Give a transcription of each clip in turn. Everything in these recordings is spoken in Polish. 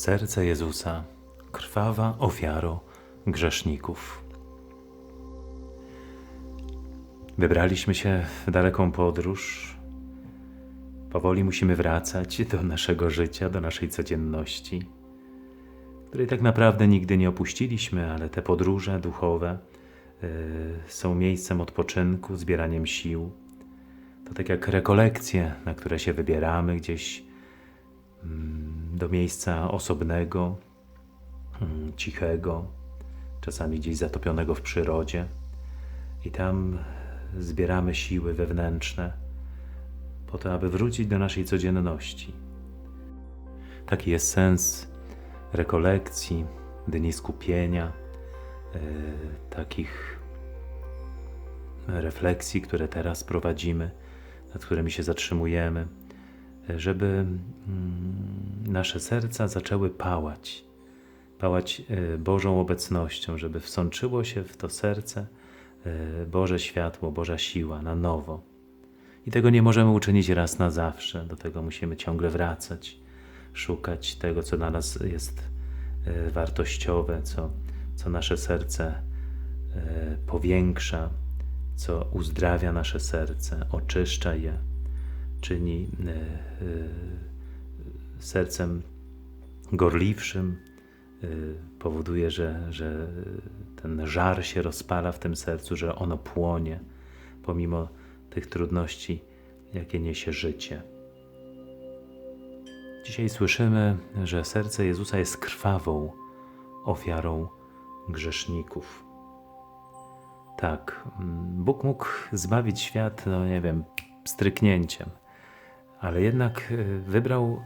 Serce Jezusa, krwawa ofiaro grzeszników. Wybraliśmy się w daleką podróż. Powoli musimy wracać do naszego życia, do naszej codzienności, której tak naprawdę nigdy nie opuściliśmy, ale te podróże duchowe y, są miejscem odpoczynku, zbieraniem sił. To tak jak rekolekcje, na które się wybieramy gdzieś do miejsca osobnego, mm, cichego, czasami gdzieś zatopionego w przyrodzie, i tam zbieramy siły wewnętrzne po to, aby wrócić do naszej codzienności. Taki jest sens rekolekcji, dni skupienia, e, takich refleksji, które teraz prowadzimy, nad którymi się zatrzymujemy, e, żeby mm, nasze serca zaczęły pałać, pałać e, Bożą obecnością, żeby wsączyło się w to serce e, Boże światło, Boża siła na nowo. I tego nie możemy uczynić raz na zawsze, do tego musimy ciągle wracać, szukać tego, co dla nas jest e, wartościowe, co, co nasze serce powiększa, co uzdrawia nasze serce, oczyszcza je, czyni sercem gorliwszym, y, powoduje, że, że ten żar się rozpala w tym sercu, że ono płonie, pomimo tych trudności, jakie niesie życie. Dzisiaj słyszymy, że serce Jezusa jest krwawą ofiarą grzeszników. Tak, mm, Bóg mógł zbawić świat, no nie wiem, stryknięciem, ale jednak y, wybrał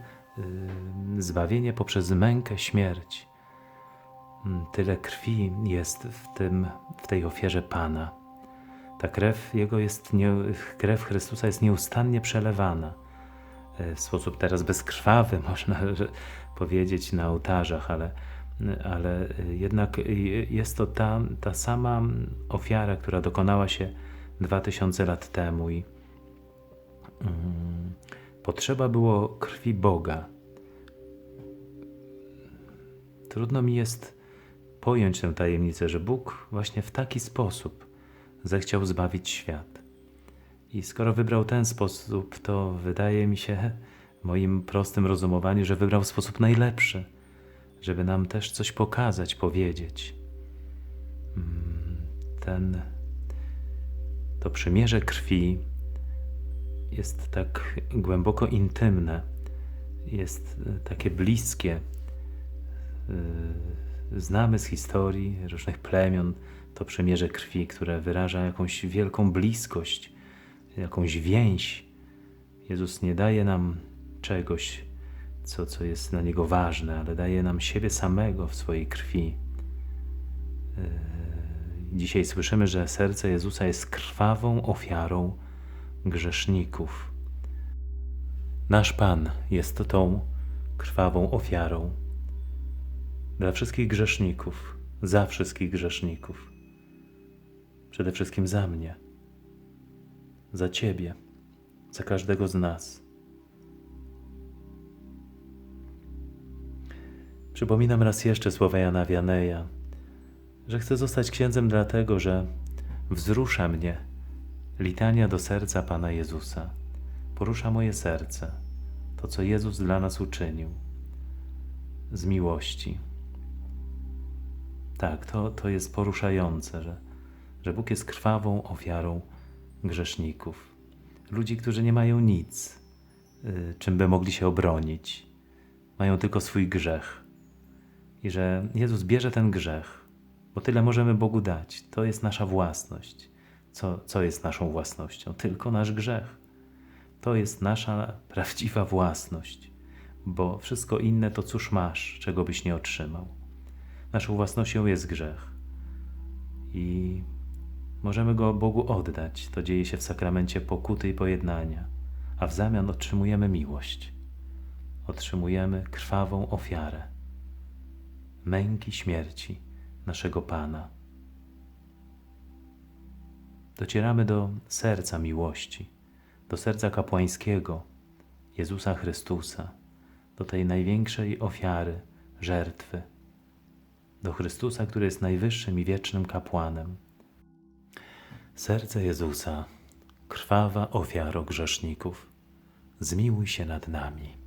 zbawienie poprzez mękę, śmierć. Mm, Tyle krwi jest w, tym, w tej ofierze Pana. Ta krew Jego jest, nie, krew Chrystusa jest nieustannie przelewana. y, W sposób teraz bezkrwawy, można powiedzieć, na ołtarzach, ale, ale y, jednak y, jest to ta, ta sama ofiara, która dokonała się dwa tysiące lat temu i mm, potrzeba było krwi Boga. Trudno mi jest pojąć tę tajemnicę, że Bóg właśnie w taki sposób zechciał zbawić świat. I skoro wybrał ten sposób, to wydaje mi się, w moim prostym rozumowaniu, że wybrał sposób najlepszy, żeby nam też coś pokazać, powiedzieć. Mm, Ten, to przymierze krwi jest tak głęboko intymne, jest e, takie bliskie. E, Znamy z historii różnych plemion to przymierze krwi, które wyraża jakąś wielką bliskość, jakąś więź. Jezus nie daje nam czegoś, co, co jest dla Niego ważne, ale daje nam siebie samego w swojej krwi. E, Dzisiaj słyszymy, że serce Jezusa jest krwawą ofiarą grzeszników. Nasz Pan jest tą krwawą ofiarą dla wszystkich grzeszników, za wszystkich grzeszników. Przede wszystkim za mnie, za Ciebie, za każdego z nas. Przypominam raz jeszcze słowa Jana Wianeja, że chcę zostać księdzem dlatego, że wzrusza mnie litania do serca Pana Jezusa. Porusza moje serce to, co Jezus dla nas uczynił z miłości. Tak, to, to jest poruszające, że, że Bóg jest krwawą ofiarą grzeszników. Ludzi, którzy nie mają nic, y, czym by mogli się obronić. Mają tylko swój grzech. I że Jezus bierze ten grzech, bo tyle możemy Bogu dać. To jest nasza własność. Co, co jest naszą własnością? Tylko nasz grzech. To jest nasza prawdziwa własność, bo wszystko inne to cóż masz, czego byś nie otrzymał. Naszą własnością jest grzech i możemy go Bogu oddać. To dzieje się w sakramencie pokuty i pojednania, a w zamian otrzymujemy miłość. Otrzymujemy krwawą ofiarę męki śmierci naszego Pana. Docieramy do serca miłości, do serca kapłańskiego Jezusa Chrystusa, do tej największej ofiary żertwy, do Chrystusa, który jest najwyższym i wiecznym kapłanem. Serce Jezusa, krwawa ofiaro grzeszników, zmiłuj się nad nami.